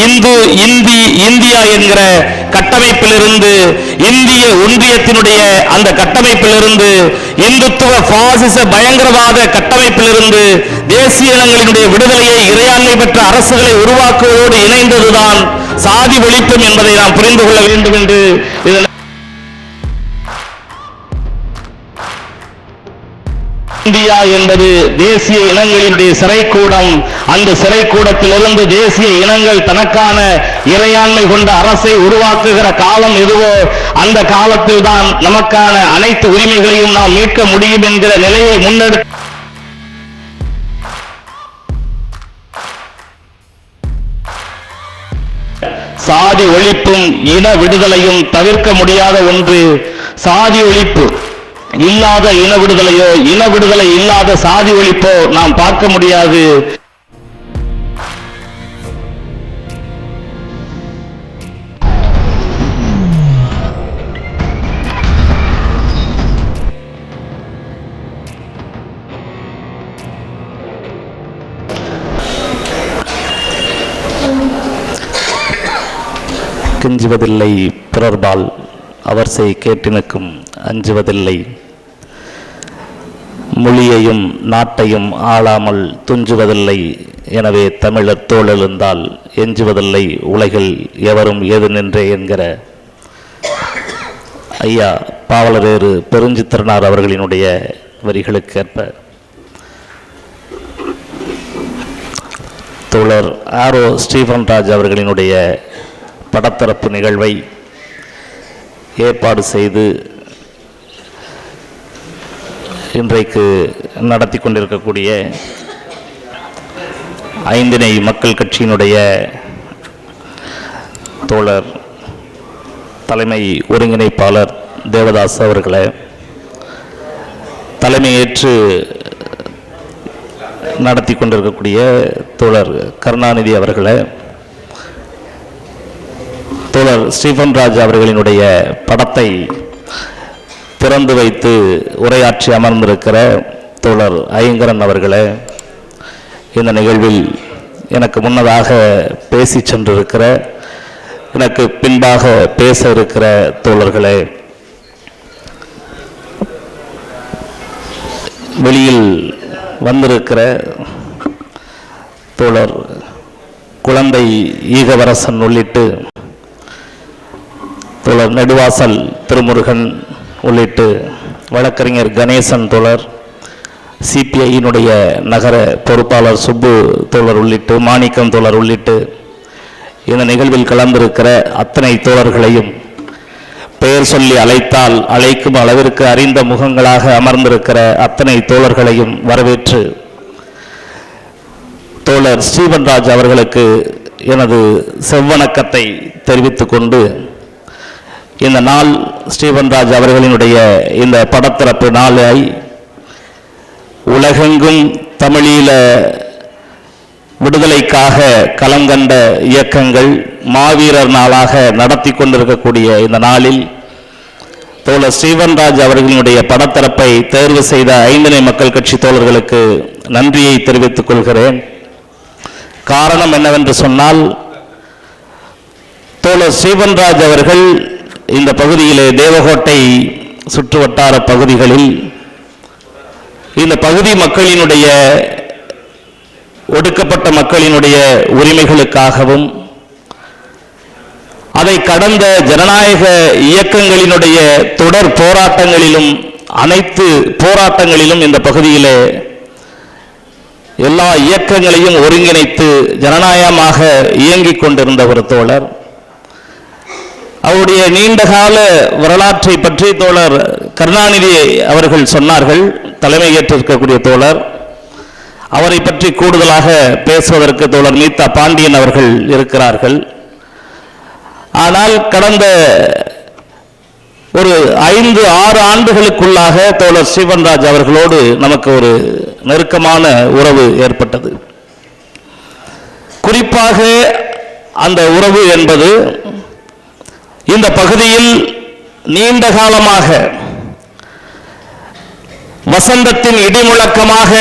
Hindu Hindi India என்கிற கட்டமைப்பிலிருந்து இந்திய ஒன்றியத்தினுடைய அந்த கட்டமைப்பிலிருந்து இந்துத்துவ பாசிச பயங்கரவாத கட்டமைப்பிலிருந்து தேசிய இனங்களினுடைய விடுதலையை இறையாண்மை பெற்ற அரசுகளை உருவாக்குவதோடு இணைந்ததுதான் சாதி ஒழிப்பும் என்பதை நாம் புரிந்து கொள்ள வேண்டும் என்று இதன் இந்தியா என்பது தேசிய இனங்களினுடைய சிறைக்கூடம். அந்த சிறைக்கூடத்திலிருந்து தேசிய இனங்கள் தனக்கான இறையாண்மை கொண்ட அரசை உருவாக்குகிற காலம் எதுவோ அந்த காலத்தில் தான் நமக்கான அனைத்து உரிமைகளையும் நாம் மீட்க முடியும் என்கிற நிலையை முன்னெடுத்து சாதி ஒழிப்பும் இன விடுதலையும் தவிர்க்க முடியாத ஒன்று. சாதி ஒழிப்பு. இல்லாத இன விடுதலையோ இன விடுதலை இல்லாத சாதி ஒழிப்போ நாம் பார்க்க முடியாது. கெஞ்சுவதில்லை பிறர்பால் அவர் செய் கேட்டினுக்கும். அஞ்சுவதில்லை. மொழியையும் நாட்டையும் ஆளாமல் துஞ்சுவதில்லை. எனவே தமிழர் தோழெழுந்தால் எஞ்சுவதில்லை. உலகில் எவரும் ஏது நின்றே என்கிற ஐயா பாவலரேறு பெருஞ்சித்திரனார் அவர்களினுடைய வரிகளுக்கேற்ப தோழர் ஆரோ ஸ்டீஃபன் ராஜ் அவர்களினுடைய படத்தரப்பு நிகழ்வை ஏற்பாடு செய்து இன்றைக்கு நடத்தி கொண்டிருக்கக்கூடிய ஐந்திணை மக்கள் கட்சியினுடைய தோழர் தலைமை ஒருங்கிணைப்பாளர் தேவதாஸ் அவர்களை தலைமையேற்று நடத்தி கொண்டிருக்கக்கூடிய தோழர் கருணாநிதி அவர்களை தோழர் ஸ்டீஃபன் ராஜ் அவர்களினுடைய படத்தை திறந்து வைத்து உரையாற்றி அமர்ந்திருக்கிற தோழர் ஐங்கரன் அவர்களே இந்த நிகழ்வில் எனக்கு முன்னதாக பேசி சென்றிருக்கிற எனக்கு பின்பாக பேச இருக்கிற தோழர்களே வெளியில் வந்திருக்கிற தோழர் குழந்தை ஈகவரசன் உள்ளிட்டு தோழர் நெடுவாசல் திருமுருகன் உள்ளிட்டு வழக்கறிஞர் கணேசன் தோழர் சிபிஐயினுடைய நகர பொறுப்பாளர் சுப்பு தோழர் உள்ளிட்டு மாணிக்கம் தோழர் உள்ளிட்டு இந்த நிகழ்வில் கலந்திருக்கிற அத்தனை தோழர்களையும் பெயர் சொல்லி அழைத்தால் அழைக்கும் அளவிற்கு அறிந்த முகங்களாக அமர்ந்திருக்கிற அத்தனை தோழர்களையும் வரவேற்று தோழர் ஸ்ரீவன்ராஜ் அவர்களுக்கு எனது செவ்வணக்கத்தை தெரிவித்துக் கொண்டு இந்த நாள் ஸ்ரீவன்ராஜ் அவர்களினுடைய இந்த படத்திறப்பு நாளை உலகெங்கும் தமிழீழ விடுதலைக்காக களங்கண்ட இயக்கங்கள் மாவீரர் நாளாக நடத்தி கொண்டிருக்கக்கூடிய இந்த நாளில் தோழர் ஸ்ரீவன்ராஜ் அவர்களினுடைய படத்தரப்பை தேர்வு செய்த ஐந்தனை மக்கள் கட்சி தோழர்களுக்கு நன்றியை தெரிவித்துக் கொள்கிறேன். காரணம் என்னவென்று சொன்னால் தோழர் ஸ்ரீவன்ராஜ் அவர்கள் இந்த பகுதியிலே தேவகோட்டை சுற்றுவட்டார பகுதிகளில் இந்த பகுதி மக்களினுடைய ஒடுக்கப்பட்ட மக்களினுடைய உரிமைகளுக்காகவும் அதை கடந்த ஜனநாயக இயக்கங்களினுடைய தொடர் போராட்டங்களிலும் அனைத்து போராட்டங்களிலும் இந்த பகுதியிலே எல்லா இயக்கங்களையும் ஒருங்கிணைத்து ஜனநாயகமாக இயங்கிக் கொண்டிருந்த ஒரு தோழர். அவருடைய நீண்டகால வரலாற்றை பற்றி தோழர் கருணாநிதி அவர்கள் சொன்னார்கள் தலைமை ஏற்றிருக்கக்கூடிய தோழர். அவரை பற்றி கூடுதலாக பேசுவதற்கு தோழர் மீதா பாண்டியன் அவர்கள் இருக்கிறார்கள். ஆனால் கடந்த ஒரு ஐந்து ஆறு ஆண்டுகளுக்குள்ளாக தோழர் ஸ்ரீவன்ராஜ் அவர்களோடு நமக்கு ஒரு நெருக்கமான உறவு ஏற்பட்டது. குறிப்பாக அந்த உறவு என்பது இந்த பகுதியில் நீண்ட காலமாக வசந்தத்தின் இடிமுழக்கமாக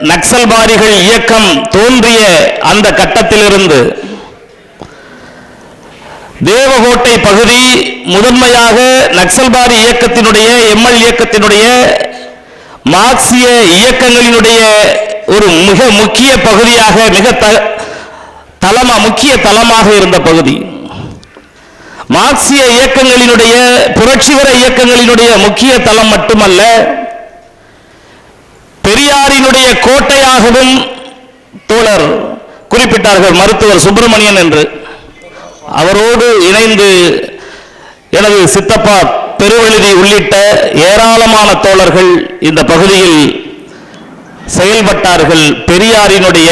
நக்சல்பாரிகள் இயக்கம் தோன்றிய அந்த கட்டத்திலிருந்து தேவகோட்டை பகுதி முதன்மையாக நக்சல்பாரி இயக்கத்தினுடைய எம்எல் இயக்கத்தினுடைய மார்க்சிய இயக்கங்களினுடைய ஒரு மிக முக்கிய பகுதியாக மிக த- தலமா முக்கிய தலமாக இருந்த பகுதி. மார்க்சிய இயக்கங்களினுடைய புரட்சிகர இயக்கங்களினுடைய முக்கிய தளம் மட்டுமல்ல பெரியாரினுடைய கோட்டையாகவும் தோழர் குறிப்பிட்டார்கள் மருத்துவர் சுப்பிரமணியன் என்று. அவரோடு இணைந்து எனது சித்தப்பா பெருவெழுதி உள்ளிட்ட ஏராளமான தோழர்கள் இந்த பகுதியில் செயல்பட்டார்கள். பெரியாரினுடைய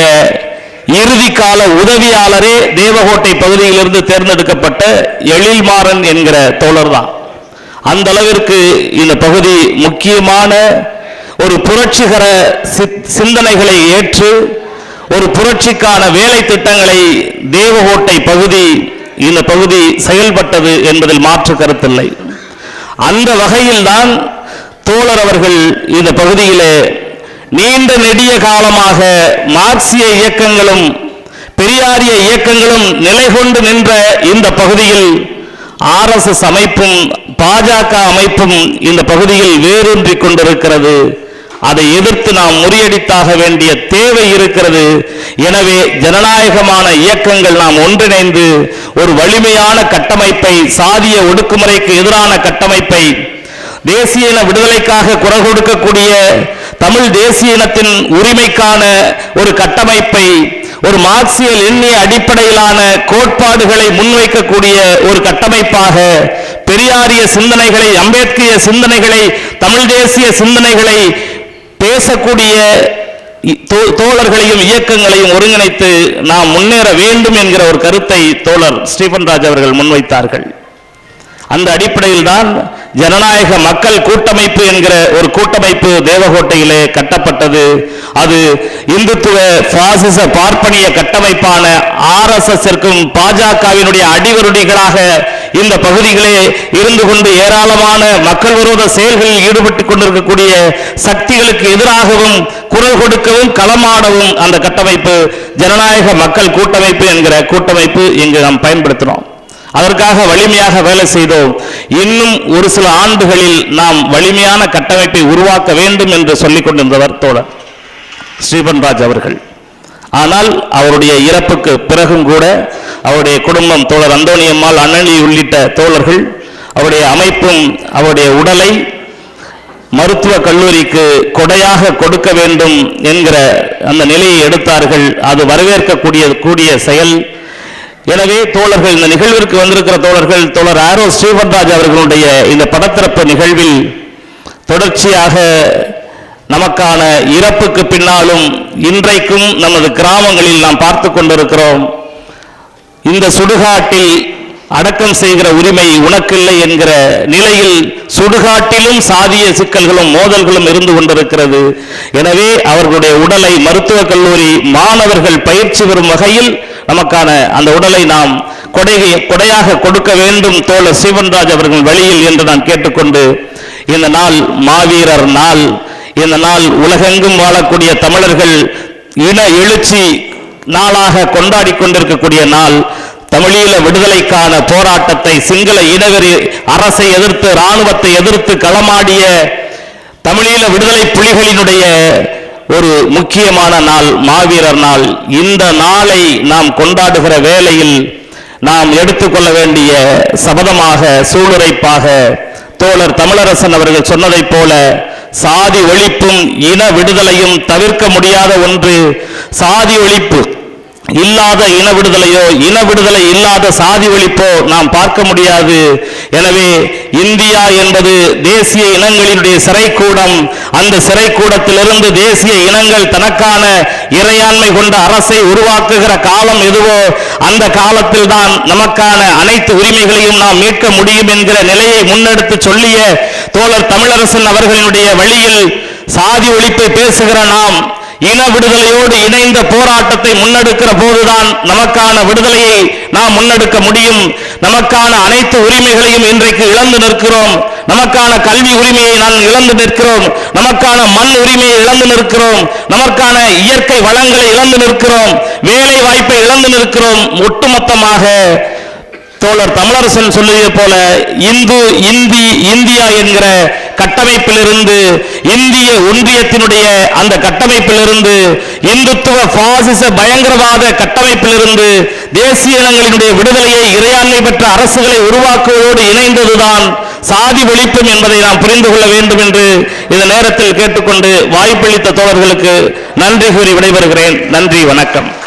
இறுதி கால உதவியாளரே தேவகோட்டை பகுதியிலிருந்து தேர்ந்தெடுக்கப்பட்ட எழில்மாறன் என்கிற தோழர் தான் அந்த அளவிற்கு இந்த பகுதி முக்கியமான ஒரு புரட்சிகர சித்- சிந்தனைகளை ஏற்று ஒரு புரட்சிக்கான வேலை திட்டங்களை தேவகோட்டை பகுதி இந்த பகுதி செயல்பட்டது என்பதில் மாற்று கருத்தில்லை. அந்த வகையில்தான் தோழர் அவர்கள் இந்த பகுதியிலே நீண்ட நெடிய காலமாக மார்க்சிய இயக்கங்களும் பெரியாரிய இயக்கங்களும் நிலை கொண்டு நின்ற இந்த பகுதியில் ஆர்எஸ்எஸ் அமைப்பும் பாஜக அமைப்பும் இந்த பகுதியில் வேரூன்றி கொண்டிருக்கிறது. அதை எதிர்த்து நாம் முறியடித்தாக வேண்டிய தேவை இருக்கிறது. எனவே ஜனநாயகமான இயக்கங்கள் நாம் ஒன்றிணைந்து ஒரு வலிமையான கட்டமைப்பை சாதிய ஒடுக்குமுறைக்கு எதிரான கட்டமைப்பை தேசிய இன விடுதலைக்காக குரல் கொடுக்கக்கூடிய தமிழ் தேசிய இனத்தின் உரிமைக்கான ஒரு கட்டமைப்பை ஒரு மார்க்சியல் எண்ணிய அடிப்படையிலான கோட்பாடுகளை முன்வைக்கக்கூடிய ஒரு கட்டமைப்பாக பெரியாரிய சிந்தனைகளை அம்பேத்கரிய சிந்தனைகளை தமிழ் தேசிய சிந்தனைகளை பேசக்கூடிய தோ- தோழர்களையும் இயக்கங்களையும் ஒருங்கிணைத்து நாம் முன்னேற வேண்டும் என்கிற ஒரு கருத்தை தோழர் ஸ்டீபன் ராஜ் அவர்கள் முன்வைத்தார்கள். அந்த அடிப்படையில் தான் ஜனநாயக மக்கள் கூட்டமைப்பு என்கிற ஒரு கூட்டமைப்பு தேவகோட்டையிலே கட்டப்பட்டது. அது இந்துத்துவ பாசிச பார்ப்பனிய கட்டமைப்பான ஆர்எஸ்எஸ் இருக்கும் பாஜகவினுடைய அடிவருடிகளாக இந்த பகுதிகளே இருந்து கொண்டு ஏராளமான மக்கள் விரோத செயல்களில் ஈடுபட்டுக் கொண்டிருக்கக்கூடிய சக்திகளுக்கு எதிராகவும் குரல் கொடுக்கவும் களமாடவும் அந்த கட்டமைப்பு ஜனநாயக மக்கள் கூட்டமைப்பு என்கிற கூட்டமைப்பு இங்கு நாம் பயன்படுத்தினோம். அதற்காக வலிமையாக வேலை செய்தோம். இன்னும் ஒரு சில ஆண்டுகளில் நாம் வலிமையான கட்டமைப்பை உருவாக்க வேண்டும் என்று சொல்லிக் கொண்டிருந்தவர் தோழர் ஸ்ரீபன்ராஜ் அவர்கள். ஆனால் அவருடைய இறப்புக்கு பிறகும் கூட அவருடைய குடும்பம் தோழர் அந்தோணியம்மாள் அண்ணனி உள்ளிட்ட தோழர்கள் அவருடைய அமைப்பும் அவருடைய உடலை மருத்துவ கல்லூரிக்கு கொடையாக கொடுக்க வேண்டும் என்கிற அந்த நிலையை எடுத்தார்கள். அது வரவேற்கக்கூடிய கூடிய செயல் எனவே தோழர்கள் இந்த நிகழ்விற்கு வந்திருக்கிற தோழர்கள் தோழர் ஆரோ ஸ்ரீவன்ராஜ் அவர்களுடைய இந்த படத்திறப்பு நிகழ்வில் தொடர்ச்சியாக நமக்கான இறப்புக்கு பின்னாலும் இன்றைக்கும் நமது கிராமங்களில் நாம் பார்த்து கொண்டிருக்கிறோம். இந்த சுடுகாட்டில் அடக்கம் செய்கிற உரிமை உனக்கில்லை என்கிற நிலையில் சுடுகாட்டிலும் சாதிய சிக்கல்களும் மோதல்களும் இருந்து கொண்டிருக்கிறது. எனவே அவர்களுடைய உடலை மருத்துவக் கல்லூரி மாணவர்கள் பயிற்சி பெறும் வகையில் நமக்கான அந்த உடலை நாம் கொடையை கொடையாக கொடுக்க வேண்டும் தோழர் சிவன்ராஜ் அவர்கள் வழியில் என்று நான் கேட்டுக்கொண்டு இந்த நாள் மாவீரர் நாள் இந்த நாள் உலகெங்கும் வாழக்கூடிய தமிழர்கள் இன எழுச்சி நாளாக கொண்டாடி கொண்டிருக்கக்கூடிய நாள் தமிழீழ விடுதலைக்கான போராட்டத்தை சிங்கள இனவெறி அரசை எதிர்த்து இராணுவத்தை எதிர்த்து களமாடிய தமிழீழ விடுதலை புலிகளினுடைய ஒரு முக்கியமான நாள் மாவீரர் நாள். இந்த நாளை நாம் கொண்டாடுகிற வேளையில் நாம் எடுத்துக்கொள்ள வேண்டிய சபதமாக சூளுரைப்பாக தோழர் தமிழரசன் அவர்கள் சொன்னதைப் போல சாதி ஒழிப்பும் இன விடுதலையும் தவிர்க்க முடியாத ஒன்று சாதி ஒழிப்பு. இல்லாத இன விடுதலையோ இன விடுதலை இல்லாத சாதி ஒழிப்போ நாம் பார்க்க முடியாது. எனவே இந்தியா என்பது தேசிய இனங்களினுடைய சிறைக்கூடம். அந்த சிறைக்கூடத்திலிருந்து தேசிய இனங்கள் தனக்கான இறையாண்மை கொண்ட அரசை உருவாக்குகிற காலம் எதுவோ அந்த காலத்தில் தான் நமக்கான அனைத்து உரிமைகளையும் நாம் மீட்க முடியும் என்கிற நிலையை முன்னெடுத்து சொல்லிய தோழர் தமிழரசன் அவர்களினுடைய வழியில் சாதி ஒழிப்பை பேசுகிற நாம் இன விடுதலையோடு இணைந்த போராட்டத்தை முன்னெடுக்கிற போதுதான் நமக்கான விடுதலையை நாம் முன்னெடுக்க முடியும். நமக்கான அனைத்து உரிமைகளையும் இன்றைக்கு இழந்து நிற்கிறோம். நமக்கான கல்வி உரிமையை நான் இழந்து நிற்கிறோம். நமக்கான மண் உரிமையை இழந்து நிற்கிறோம். நமக்கான இயற்கை வளங்களை இழந்து நிற்கிறோம். வேலை வாய்ப்பை இழந்து நிற்கிறோம். ஒட்டுமொத்தமாக தோழர் தமிழரசன் சொல்லியது போல இந்து இந்தி இந்தியா என்கிற கட்டமைப்பிலிருந்து இந்திய ஒன்றியத்தினுடைய அந்த கட்டமைப்பிலிருந்து இந்துத்துவ பாசிச பயங்கரவாத கட்டமைப்பிலிருந்து தேசிய இனங்களினுடைய விடுதலையை இறையாண்மை பெற்ற அரசுகளை உருவாக்குவதோடு இணைந்ததுதான் சாதி ஒழிப்பும் என்பதை நாம் புரிந்து கொள்ள வேண்டும் என்று இந்த நேரத்தில் கேட்டுக்கொண்டு வாய்ப்பளித்த தோழர்களுக்கு நன்றி கூறி விடைபெறுகிறேன். நன்றி வணக்கம்.